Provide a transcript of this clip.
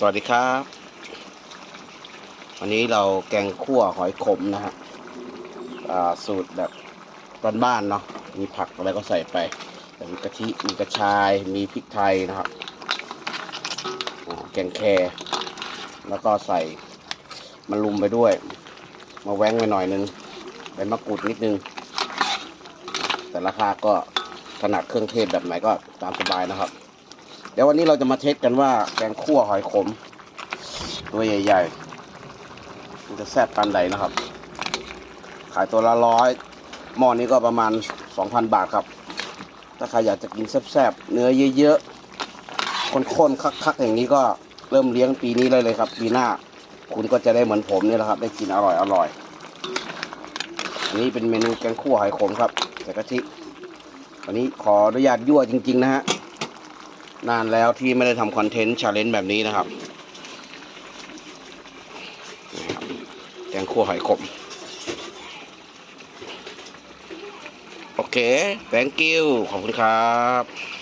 สวัสดีครับ วันนี้เราแกงคั่วหอยขมนะฮะสูตรแบบบ้านๆเนาะมีผักอะไรก็ใส่ไปมีกะทิมีกระชายมีพริกไทยนะครับแกงแครแล้วก็ใส่มะลุมไปด้วย มาแว้งไปหน่อยนึงใบมะกรูดนิดนึง แต่ราคาก็ถนัดเครื่องเทศแบบไหนก็ตามสบายนะครับ เดี๋ยววันนี้เราจะมาเทสกันว่าแกงคั่วหอยขม ตัวใหญ่ๆ มันจะแซ่บปานใดนะครับ ขายตัวละร้อยหม้อนี้ก็ประมาณ 2,000 บาทครับ ถ้าใครอยากจะกินแซ่บๆ เนื้อเยอะๆข้นๆคักๆ อย่างนี้ก็เริ่มเลี้ยงปีนี้เลยเลยครับ ปีหน้า คุณก็จะได้เหมือนผมนี่แหละครับ ได้กินอร่อยอร่อยอันนี้เป็นเมนูแกงคั่วหอยขมครับใส่กะทิวันนี้ขออนุญาตยั่วจริง ๆ นะฮะ นานแล้วที่ไม่ได้ทำคอนเทนต์ชาเลนจ์แบบนี้นะครับ แกงคั่วหอยขม โอเค thank you ขอบคุณครับ